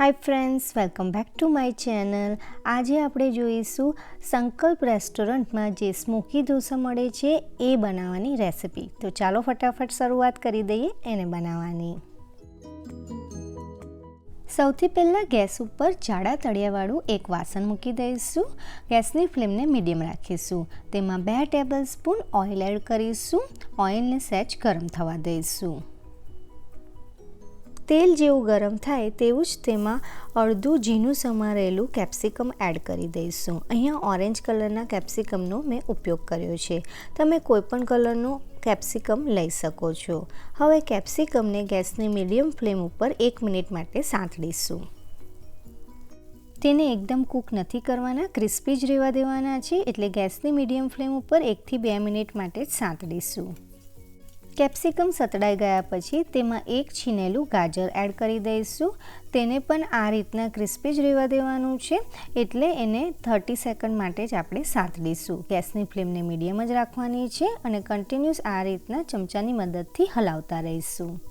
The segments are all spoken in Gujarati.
Hi friends welcome back to my channel આજે આપણે જોઈશું સંકલ્પ રેસ્ટોરન્ટમાં જે સ્મોકી ઢોસા મળે છે એ બનાવવાની રેસિપી. તો ચાલો ફટાફટ શરૂઆત કરી દઈએ એને બનાવવાની. સૌથી પહેલાં ગેસ ઉપર જાડા તળિયાવાળું એક વાસણ મૂકી દઈશું. ગેસની ફ્લેમને મીડિયમ રાખીશું. તેમાં બે ટેબલ સ્પૂન ઓઇલ એડ કરીશું. ઓઇલને સેચ ગરમ થવા દઈશું. તેલ જેવું ગરમ થાય તેવું જ તેમાં અડધું ઝીણું સમારેલું કેપ્સિકમ એડ કરી દઈશું. અહીંયા ઓરેન્જ કલરના કેપ્સિકમનો મેં ઉપયોગ કર્યો છે. તમે કોઈપણ કલરનું કેપ્સિકમ લઈ શકો છો. હવે કેપ્સિકમને ગેસની મીડિયમ ફ્લેમ ઉપર એક મિનિટ માટે સાંતળીશું તેને એકદમ કૂક નથી કરવાના, ક્રિસ્પી જ રહેવા દેવાના છે, એટલે ગેસની મીડિયમ ફ્લેમ ઉપર એકથી બે મિનિટ માટે જ સાંતળીશું કેપ્સિકમ સતડાઈ ગયા પછી તેમાં એક છીનેલું ગાજર એડ કરી દઈશું. તેને પણ આ રીતના ક્રિસ્પી જ રહેવા દેવાનું છે. એટલે એને થર્ટી સેકન્ડ માટે જ આપણે સાંતળીશું ગેસની ફ્લેમને મીડિયમ જ રાખવાની છે અને કન્ટિન્યુઅસ આ રીતના ચમચાની મદદથી હલાવતા રહીશું.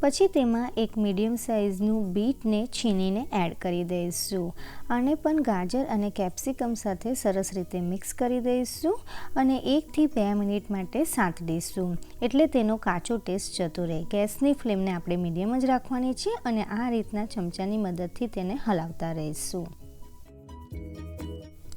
પછી તેમાં એક મીડિયમ સાઇઝનું બીટને છીનીને એડ કરી દઈશું. આને પણ ગાજર અને કેપ્સિકમ સાથે સરસ રીતે મિક્સ કરી દઈશું અને એકથી બે મિનિટ માટે સાંતળીશું એટલે તેનો કાચો ટેસ્ટ જતો રહે. ગેસની ફ્લેમને આપણે મીડિયમ જ રાખવાની છે અને આ રીતના ચમચાની મદદથી તેને હલાવતા રહીશું.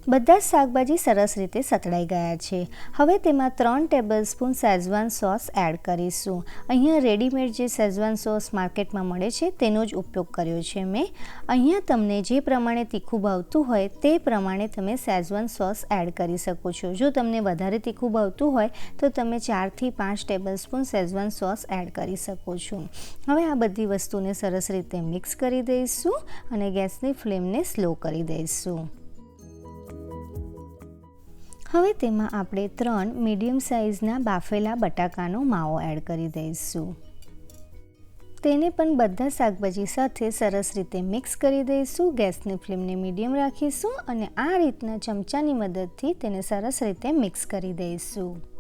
બધા જ શાકભાજી સરસ રીતે સતળાઈ ગયા છે. હવે તેમાં ત્રણ table spoon Schezwan sauce add કરીશું. અહીંયા રેડીમેડ જે સેઝવાન સોસ માર્કેટમાં મળે છે, તેનો જ ઉપયોગ કર્યો છે મેં. અહીંયા તમને જે પ્રમાણે તીખું ભાવતું હોય, તે પ્રમાણે તમે સેઝવાન સોસ એડ કરી શકો છો. જો તમને વધારે તીખું ભાવતું હોય, તો તમે ચારથી પાંચ table spoon Schezwan sauce add કરી શકો છો. હવે આ બધી વસ્તુને સરસ રીતે મિક્સ કરી દઈશું અને ગેસની ફ્લેમને સ્લો કરી દઈશું. હવે તેમાં આપણે ત્રણ મીડિયમ સાઇઝના બાફેલા બટાકાનો માવો એડ કરી દઈશું. તેને પણ બધા શાકભાજી સાથે સરસ રીતે મિક્સ કરી દઈશું. ગેસની ફ્લેમને મીડિયમ રાખીશું અને આ રીતના ચમચાની મદદથી તેને સરસ રીતે મિક્સ કરી દઈશું.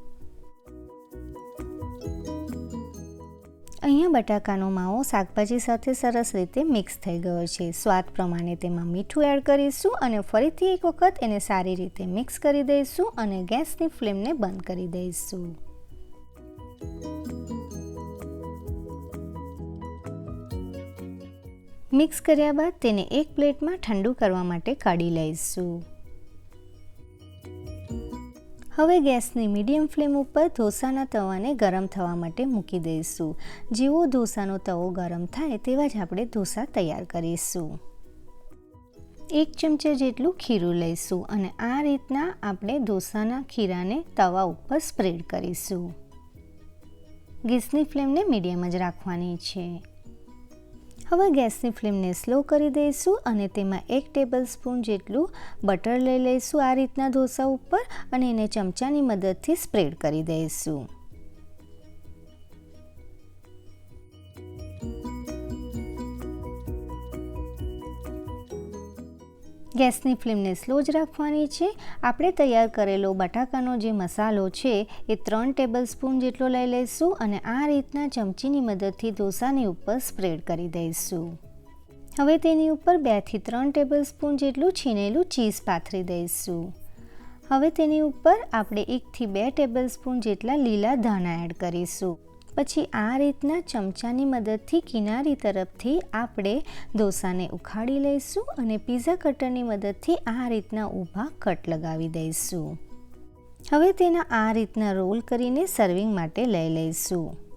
અહીંયા બટાકાનો માવો શાકભાજી સાથે સરસ રીતે મિક્સ થઈ ગયો છે. સ્વાદ પ્રમાણે તેમાં મીઠું એડ કરીશું અને ફરીથી એક વખત એને સારી રીતે મિક્સ કરી દઈશું અને ગેસની ફ્લેમને બંધ કરી દઈશું. મિક્સ કર્યા બાદ તેને એક પ્લેટમાં ઠંડુ કરવા માટે કાઢી લઈશું. હવે ગેસની મીડિયમ ફ્લેમ ઉપર ઢોસાના તવાને ગરમ થવા માટે મૂકી દઈશું. જેવો ઢોસાનો તવો ગરમ થાય તેવા જ આપણે ઢોસા તૈયાર કરીશું. એક ચમચા જેટલું ખીરું લઈશું અને આ રીતના આપણે ઢોસાના ખીરાને તવા ઉપર સ્પ્રેડ કરીશું. ગેસની ફ્લેમને મીડિયમ જ રાખવાની છે. હવે ગેસની ફ્લેમને સ્લો કરી દઈશું અને તેમાં એક ટેબલ સ્પૂન જેટલું બટર લઈ લઈશું આ રીતના ઢોસા ઉપર અને એને ચમચાની મદદથી સ્પ્રેડ કરી દઈશું. ગેસની ફ્લેમને સ્લો જ રાખવાની છે. આપણે તૈયાર કરેલો બટાકાનો જે મસાલો છે, એ ત્રણ ટેબલ સ્પૂન જેટલો લઈ લઈશું અને આ રીતના ચમચીની મદદથી ઢોસાની ઉપર સ્પ્રેડ કરી દઈશું. હવે તેની ઉપર બેથી ત્રણ ટેબલ સ્પૂન જેટલું છીનેલું ચીઝ પાથરી દઈશું. હવે તેની ઉપર આપણે એકથી બે ટેબલ સ્પૂન જેટલા લીલા ધાણા એડ કરીશું. પછી આ રીતના ચમચાની મદદથી કિનારી તરફથી આપણે ઢોસાને ઉખાડી લઈશું અને પીઝા કટરની મદદથી આ રીતના ઊભા કટ લગાવી દઈશું. હવે તેના આ રીતના રોલ કરીને સર્વિંગ માટે લઈ લઈશું.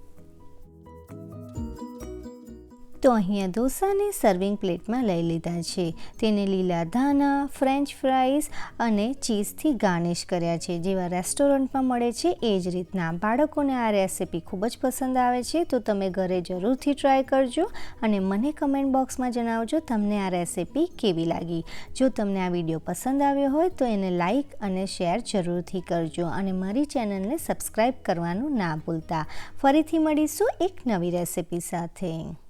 તો અહીંયા ઢોસાને સર્વિંગ પ્લેટમાં લઈ લીધા છે. તેને લીલા ધાના ફ્રેન્ચ ફ્રાઈઝ અને ચીઝથી ગાર્નિશ કર્યા છે. જેવા રેસ્ટોરન્ટમાં મળે છે, એ જ રીતના બાળકોને આ રેસિપી ખૂબ જ પસંદ આવે છે. તો તમે ઘરે જરૂરથી ટ્રાય કરજો અને મને કમેન્ટ બોક્સમાં જણાવજો તમને આ રેસિપી કેવી લાગી. જો તમને આ વીડિયો પસંદ આવ્યો હોય તો એને લાઇક અને શેર જરૂરથી કરજો અને મારી ચેનલને સબસ્ક્રાઈબ કરવાનું ના ભૂલતા. ફરીથી મળીશું એક નવી રેસિપી સાથે.